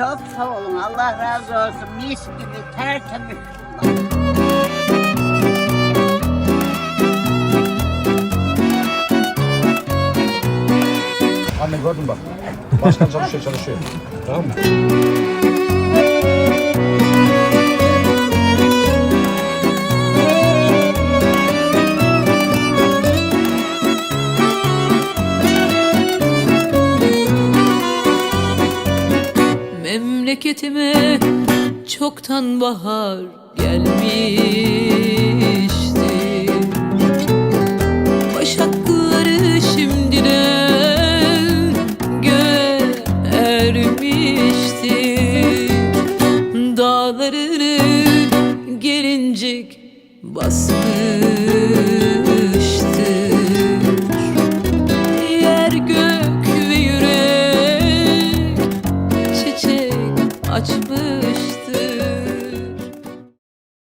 Çok sağ olun. Allah razı olsun. Mis gibi tertemiz. Anne gördün bak. Başkan çalışıyor çalışıyor. Tamam mı? Memleketime çoktan bahar gelmişti. Başakları şimdiden görmüştü Dağlarını gelincik basmıştır açmıştı.